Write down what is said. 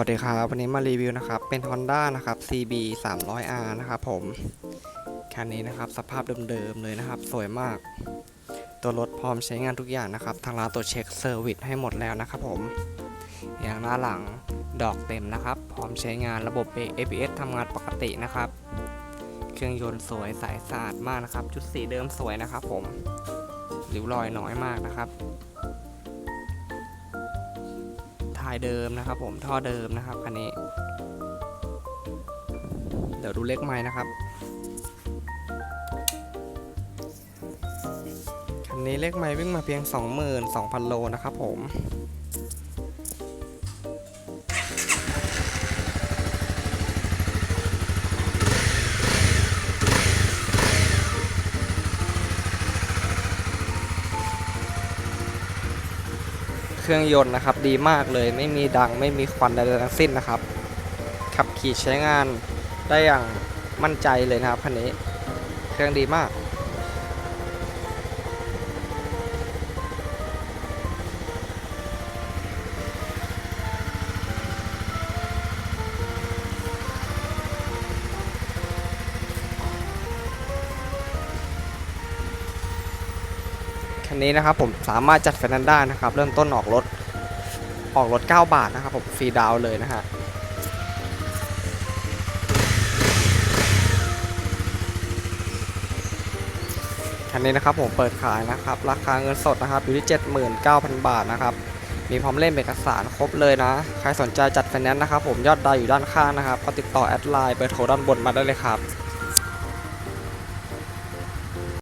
วัสดีครับ วันนี้มารีวิวนะครับ เป็น Honda นะครับ CB 300R นะครับผม คันนี้นะครับสภาพเดิมๆเลยนะครับ สวยมาก ตัวรถพร้อมใช้งานทุกอย่างนะครับ ทางร้านตัวจเช็คเซอร์วิสให้หมดแล้วนะครับผม อย่างหน้าหลังดอกเต็มนะครับ พร้อมใช้งานระบบ ABS ทำงานปกตินะครับ เครื่องยนต์สวยใสสะอาดมากนะครับชุดสีเดิมสวยนะครับผมริ้วรอยน้อยมากนะครับายเดิมนะครับ ผมท่อเดิมนะครับคันนี้ เดี๋ยวดูเลขไม้นะครับคันนี้เลขไม้วิ่งมาเพียง 22,000 โลนะครับผม เครื่องยนต์นะครับ ดีมากเลยไม่มีดังไม่มีควันใดๆทั้งสิ้นนะครับ ขับขี่ใช้งานได้อย่างมั่นใจเลยนะครับคันนี้ เครื่องดีมาก คันนี้นะครับผมสามารถจัดไฟแนนซ์ได้นะครับ เริ่มต้นออกรถออกรถ 9 บาทนะครับผมฟรีดาวเลยนะฮะคันนี้นะครับผมเปิดขายนะครับ ราคาเงินสดนะครับอยู่ที่ 79,000 บาทนะครับ มีพร้อมเล่มเอกสารครบเลยนะ ใครสนใจจัดไฟแนนซ์นะครับผมยอดดาวอยู่ด้านข้างนะครับ ก็ติดต่อแอดไลน์เบอร์โทรด้านบนมาได้เลยครับ